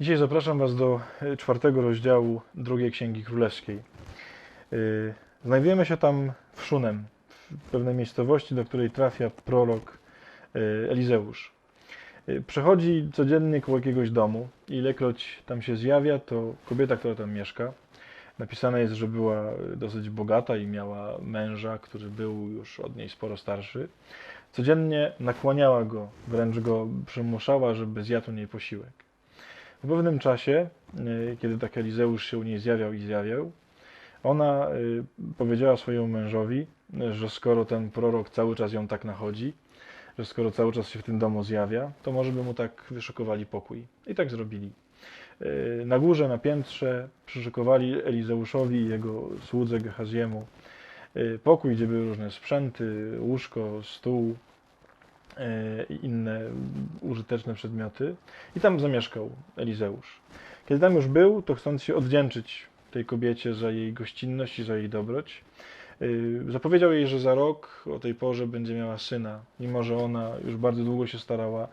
Dzisiaj zapraszam Was do e, czwartego rozdziału drugiej Księgi Królewskiej. Yy, Znajdujemy się tam w Szunem, w pewnej miejscowości, do której trafia prorok yy, Elizeusz. Przechodzi codziennie koło jakiegoś domu i ilekroć tam się zjawia, to kobieta, która tam mieszka, napisane jest, że była dosyć bogata i miała męża, który był już od niej sporo starszy. Codziennie nakłaniała go, wręcz go przymuszała, żeby zjadł u niej posiłek. W pewnym czasie, y, kiedy tak Elizeusz się u niej zjawiał i zjawiał, ona y, powiedziała swojemu mężowi, y, że skoro ten prorok cały czas ją tak nachodzi, że skoro cały czas się w tym domu zjawia, to może by mu tak wyszykowali pokój. I tak zrobili. Na górze, na piętrze przyszykowali Elizeuszowi i jego słudze Gehaziemu pokój, gdzie były różne sprzęty, łóżko, stół i inne użyteczne przedmioty. I tam zamieszkał Elizeusz. Kiedy tam już był, to chcąc się odwdzięczyć tej kobiecie za jej gościnność i za jej dobroć, yy, zapowiedział jej, że za rok o tej porze będzie miała syna, mimo że ona już bardzo długo się starała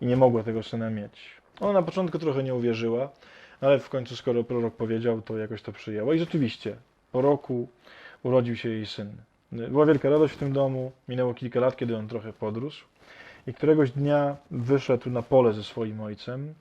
i nie mogła tego syna mieć. Ona na początku trochę nie uwierzyła, ale w końcu, skoro prorok powiedział, to jakoś to przyjęła. I rzeczywiście, po roku urodził się jej syn. Była wielka radość w tym domu. Minęło kilka lat, kiedy on trochę podrósł. I któregoś dnia wyszedł na pole ze swoim ojcem.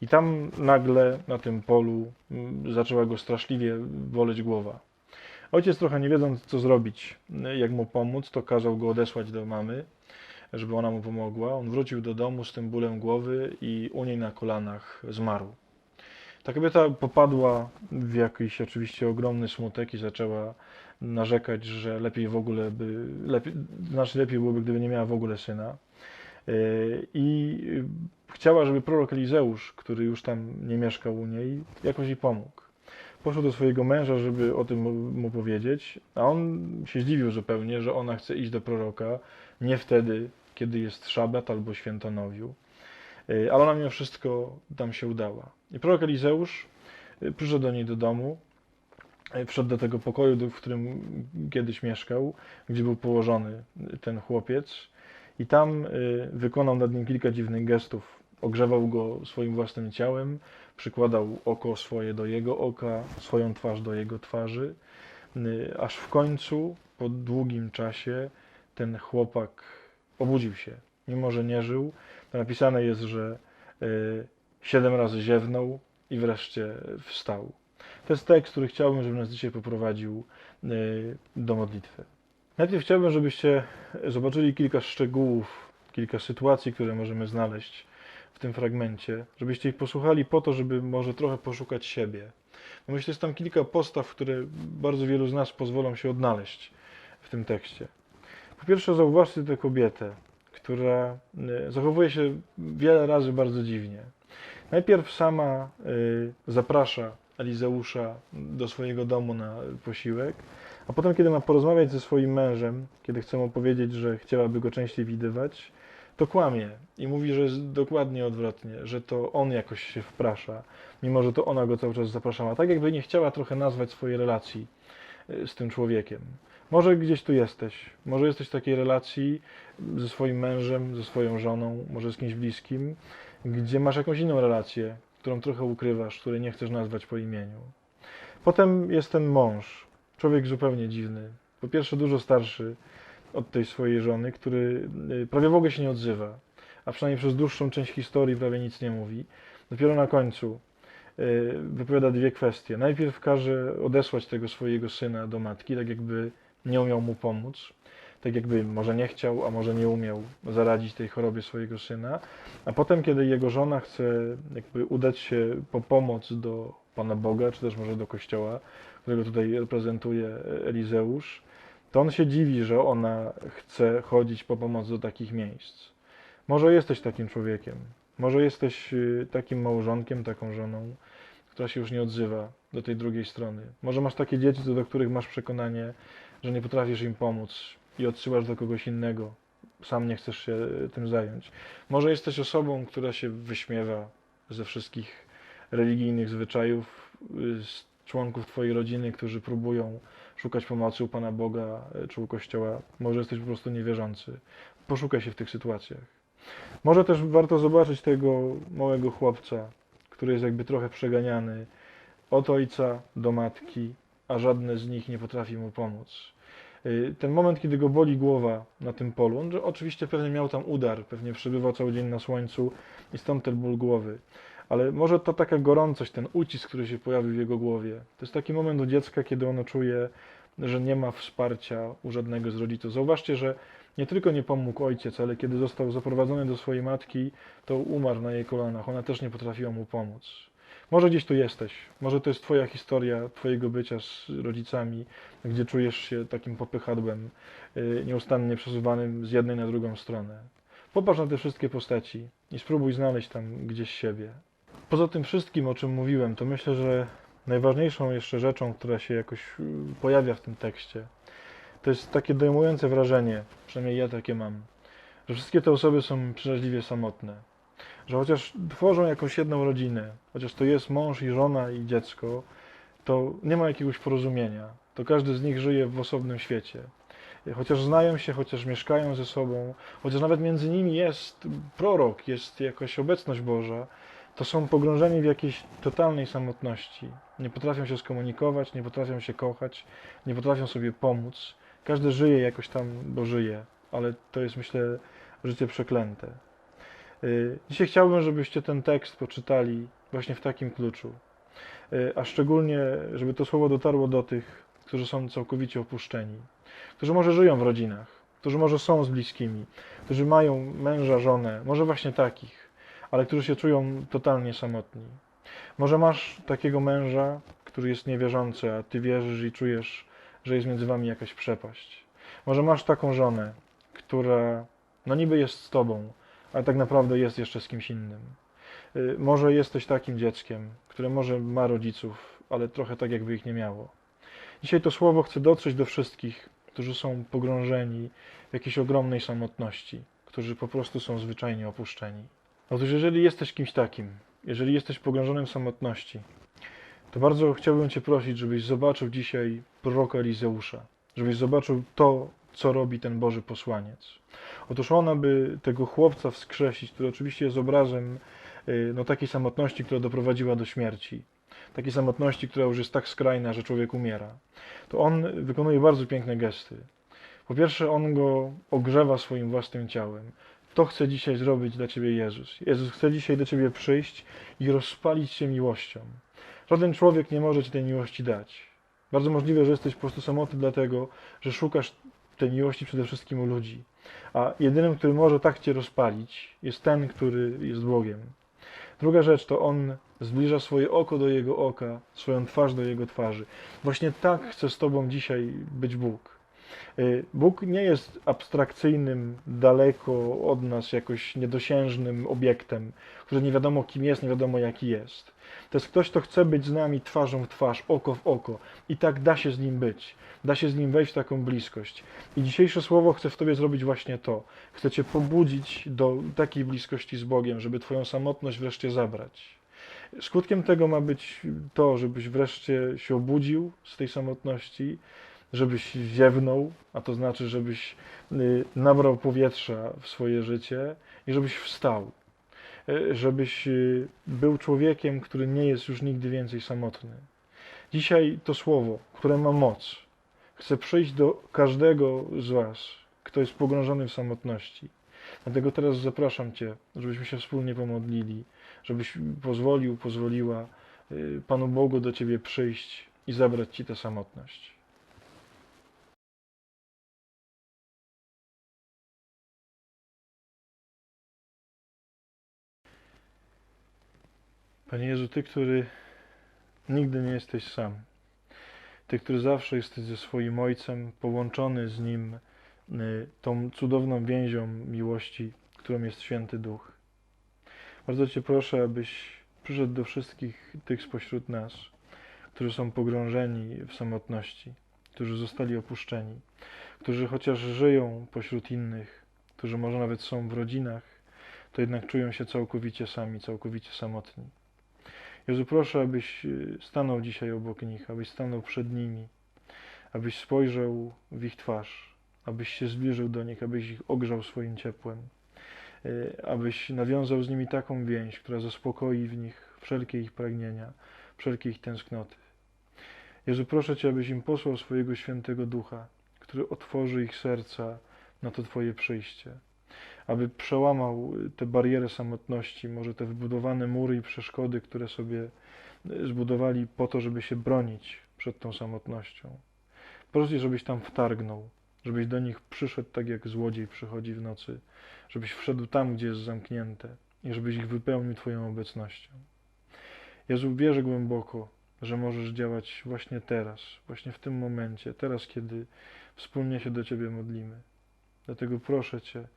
I tam nagle na tym polu mm, zaczęła go straszliwie boleć głowa. Ojciec trochę nie wiedząc co zrobić, jak mu pomóc, to kazał go odesłać do mamy, żeby ona mu pomogła. On wrócił do domu z tym bólem głowy i u niej na kolanach zmarł. Ta kobieta popadła w jakiś oczywiście ogromny smutek i zaczęła narzekać, że lepiej w ogóle by, lepiej, znacznie lepiej byłoby, gdyby nie miała w ogóle syna. Yy, I chciała, żeby prorok Elizeusz, który już tam nie mieszkał u niej, jakoś jej pomógł. Poszła do swojego męża, żeby o tym mu- powiedzieć, a on się zdziwił zupełnie, że ona chce iść do proroka nie wtedy, kiedy jest szabat albo świętonowiu. Yy, Ale ona mimo wszystko tam się udała. I prorok Elizeusz przyszedł do niej do domu, wszedł do tego pokoju, w którym kiedyś mieszkał, gdzie był położony ten chłopiec. I tam y, wykonał nad nim kilka dziwnych gestów. Ogrzewał go swoim własnym ciałem, przykładał oko swoje do jego oka, swoją twarz do jego twarzy, y, aż w końcu, po długim czasie, ten chłopak obudził się. Mimo, że nie żył, napisane jest, że y, siedem razy ziewnął i wreszcie wstał. To jest tekst, który chciałbym, żeby nas dzisiaj poprowadził do modlitwy. Najpierw chciałbym, żebyście zobaczyli kilka szczegółów, kilka sytuacji, które możemy znaleźć w tym fragmencie, żebyście ich posłuchali po to, żeby może trochę poszukać siebie. Myślę, że jest tam kilka postaw, które bardzo wielu z nas pozwolą się odnaleźć w tym tekście. Po pierwsze, zauważcie tę kobietę, która y, zachowuje się wiele razy bardzo dziwnie. Najpierw sama y, zaprasza Elizeusza do swojego domu na posiłek, a potem, kiedy ma porozmawiać ze swoim mężem, kiedy chce mu powiedzieć, że chciałaby go częściej widywać, to kłamie i mówi, że jest dokładnie odwrotnie, że to on jakoś się wprasza, mimo że to ona go cały czas zapraszała. Tak jakby nie chciała trochę nazwać swojej relacji y, z tym człowiekiem. Może gdzieś tu jesteś, może jesteś w takiej relacji ze swoim mężem, ze swoją żoną, może z kimś bliskim, gdzie masz jakąś inną relację, którą trochę ukrywasz, której nie chcesz nazwać po imieniu. Potem jest ten mąż, człowiek zupełnie dziwny. Po pierwsze, dużo starszy od tej swojej żony, który y, prawie w ogóle się nie odzywa, a przynajmniej przez dłuższą część historii prawie nic nie mówi. Dopiero na końcu y, wypowiada dwie kwestie. Najpierw każe odesłać tego swojego syna do matki, tak jakby nie umiał mu pomóc, tak jakby może nie chciał, a może nie umiał zaradzić tej chorobie swojego syna. A potem, kiedy jego żona chce jakby udać się po pomoc do Pana Boga, czy też może do kościoła, którego tutaj reprezentuje Elizeusz, to on się dziwi, że ona chce chodzić po pomoc do takich miejsc. Może jesteś takim człowiekiem, może jesteś y, takim małżonkiem, taką żoną, która się już nie odzywa do tej drugiej strony. Może masz takie dzieci, do których masz przekonanie, że nie potrafisz im pomóc i odsyłasz do kogoś innego. Sam nie chcesz się y, tym zająć. Może jesteś osobą, która się wyśmiewa ze wszystkich religijnych zwyczajów, y, z członków Twojej rodziny, którzy próbują szukać pomocy u Pana Boga y, czy u Kościoła. Może jesteś po prostu niewierzący. Poszukaj się w tych sytuacjach. Może też warto zobaczyć tego małego chłopca, który jest jakby trochę przeganiany od ojca do matki, a żadne z nich nie potrafi mu pomóc. Y, Ten moment, kiedy go boli głowa na tym polu, on oczywiście pewnie miał tam udar, pewnie przebywał cały dzień na słońcu i stąd ten ból głowy. Ale może to taka gorącość, ten ucisk, który się pojawił w jego głowie. To jest taki moment u dziecka, kiedy ono czuje, że nie ma wsparcia u żadnego z rodziców. Zauważcie, że nie tylko nie pomógł ojciec, ale kiedy został zaprowadzony do swojej matki, to umarł na jej kolanach. Ona też nie potrafiła mu pomóc. Może gdzieś tu jesteś, może to jest Twoja historia Twojego bycia z rodzicami, gdzie czujesz się takim popychadłem, yy, nieustannie przesuwanym z jednej na drugą stronę. Popatrz na te wszystkie postaci i spróbuj znaleźć tam gdzieś siebie. Poza tym wszystkim, o czym mówiłem, to myślę, że najważniejszą jeszcze rzeczą, która się jakoś yy, pojawia w tym tekście, to jest takie dojmujące wrażenie, przynajmniej ja takie mam, że wszystkie te osoby są przeraźliwie samotne że chociaż tworzą jakąś jedną rodzinę, chociaż to jest mąż i żona i dziecko, to nie ma jakiegoś porozumienia. To każdy z nich żyje w osobnym świecie. Chociaż znają się, chociaż mieszkają ze sobą, chociaż nawet między nimi jest prorok, jest jakaś obecność Boża, to są pogrążeni w jakiejś totalnej samotności. Nie potrafią się skomunikować, nie potrafią się kochać, nie potrafią sobie pomóc. Każdy żyje jakoś tam, bo żyje, ale to jest, myślę, życie przeklęte. Y, Dzisiaj chciałbym, żebyście ten tekst poczytali właśnie w takim kluczu, Y, a szczególnie, żeby to słowo dotarło do tych, którzy są całkowicie opuszczeni, którzy może żyją w rodzinach, którzy może są z bliskimi, którzy mają męża, żonę, może właśnie takich, ale którzy się czują totalnie samotni. Może masz takiego męża, który jest niewierzący, a ty wierzysz i czujesz, że jest między wami jakaś przepaść. Może masz taką żonę, która no niby jest z tobą, ale tak naprawdę jest jeszcze z kimś innym. Y, Może jesteś takim dzieckiem, które może ma rodziców, ale trochę tak jakby ich nie miało. Dzisiaj to słowo chce dotrzeć do wszystkich, którzy są pogrążeni w jakiejś ogromnej samotności, którzy po prostu są zwyczajnie opuszczeni. Otóż jeżeli jesteś kimś takim, jeżeli jesteś pogrążonym w samotności, to bardzo chciałbym Cię prosić, żebyś zobaczył dzisiaj proroka Elizeusza, żebyś zobaczył to, co robi ten Boży posłaniec. Otóż on, aby tego chłopca wskrzesić, który oczywiście jest obrazem y, no, takiej samotności, która doprowadziła do śmierci, takiej samotności, która już jest tak skrajna, że człowiek umiera, to on wykonuje bardzo piękne gesty. Po pierwsze, on go ogrzewa swoim własnym ciałem. To chce dzisiaj zrobić dla Ciebie Jezus. Jezus chce dzisiaj do Ciebie przyjść i rozpalić się miłością. Żaden człowiek nie może Ci tej miłości dać. Bardzo możliwe, że jesteś po prostu samotny dlatego, że szukasz tej miłości przede wszystkim u ludzi. A jedynym, który może tak Cię rozpalić, jest ten, który jest Bogiem. Druga rzecz to On zbliża swoje oko do Jego oka, swoją twarz do Jego twarzy. Właśnie tak chce z Tobą dzisiaj być Bóg. Y, Bóg nie jest abstrakcyjnym, daleko od nas, jakoś niedosiężnym obiektem, który nie wiadomo kim jest, nie wiadomo jaki jest. To jest ktoś, kto chce być z nami twarzą w twarz, oko w oko. I tak da się z nim być. Da się z nim wejść w taką bliskość. I dzisiejsze słowo chce w tobie zrobić właśnie to. Chce cię pobudzić do takiej bliskości z Bogiem, żeby twoją samotność wreszcie zabrać. Skutkiem tego ma być to, żebyś wreszcie się obudził z tej samotności, żebyś ziewnął, a to znaczy, żebyś y, nabrał powietrza w swoje życie i żebyś wstał. Y, Żebyś y, był człowiekiem, który nie jest już nigdy więcej samotny. Dzisiaj to słowo, które ma moc, chce przyjść do każdego z Was, kto jest pogrążony w samotności. Dlatego teraz zapraszam Cię, żebyśmy się wspólnie pomodlili, żebyś pozwolił, pozwoliła Panu Bogu do Ciebie przyjść i zabrać Ci tę samotność. Panie Jezu, Ty, który nigdy nie jesteś sam. Ty, który zawsze jesteś ze swoim Ojcem, połączony z Nim y, tą cudowną więzią miłości, którą jest Święty Duch. Bardzo Cię proszę, abyś przyszedł do wszystkich tych spośród nas, którzy są pogrążeni w samotności, którzy zostali opuszczeni, którzy chociaż żyją pośród innych, którzy może nawet są w rodzinach, to jednak czują się całkowicie sami, całkowicie samotni. Jezu, proszę, abyś y, stanął dzisiaj obok nich, abyś stanął przed nimi, abyś spojrzał w ich twarz, abyś się zbliżył do nich, abyś ich ogrzał swoim ciepłem, y, abyś nawiązał z nimi taką więź, która zaspokoi w nich wszelkie ich pragnienia, wszelkie ich tęsknoty. Jezu, proszę Cię, abyś im posłał swojego świętego ducha, który otworzy ich serca na to Twoje przyjście, aby przełamał te bariery samotności, może te wybudowane mury i przeszkody, które sobie zbudowali po to, żeby się bronić przed tą samotnością. Proszę żebyś tam wtargnął, żebyś do nich przyszedł tak jak złodziej przychodzi w nocy, żebyś wszedł tam, gdzie jest zamknięte i żebyś ich wypełnił Twoją obecnością. Jezu, wierzę głęboko, że możesz działać właśnie teraz, właśnie w tym momencie, teraz, kiedy wspólnie się do Ciebie modlimy. Dlatego proszę Cię,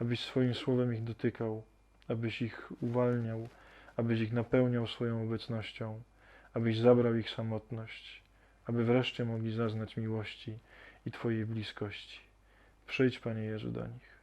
abyś swoim słowem ich dotykał, abyś ich uwalniał, abyś ich napełniał swoją obecnością, abyś zabrał ich samotność, aby wreszcie mogli zaznać miłości i Twojej bliskości. Przyjdź, Panie Jezu, do nich.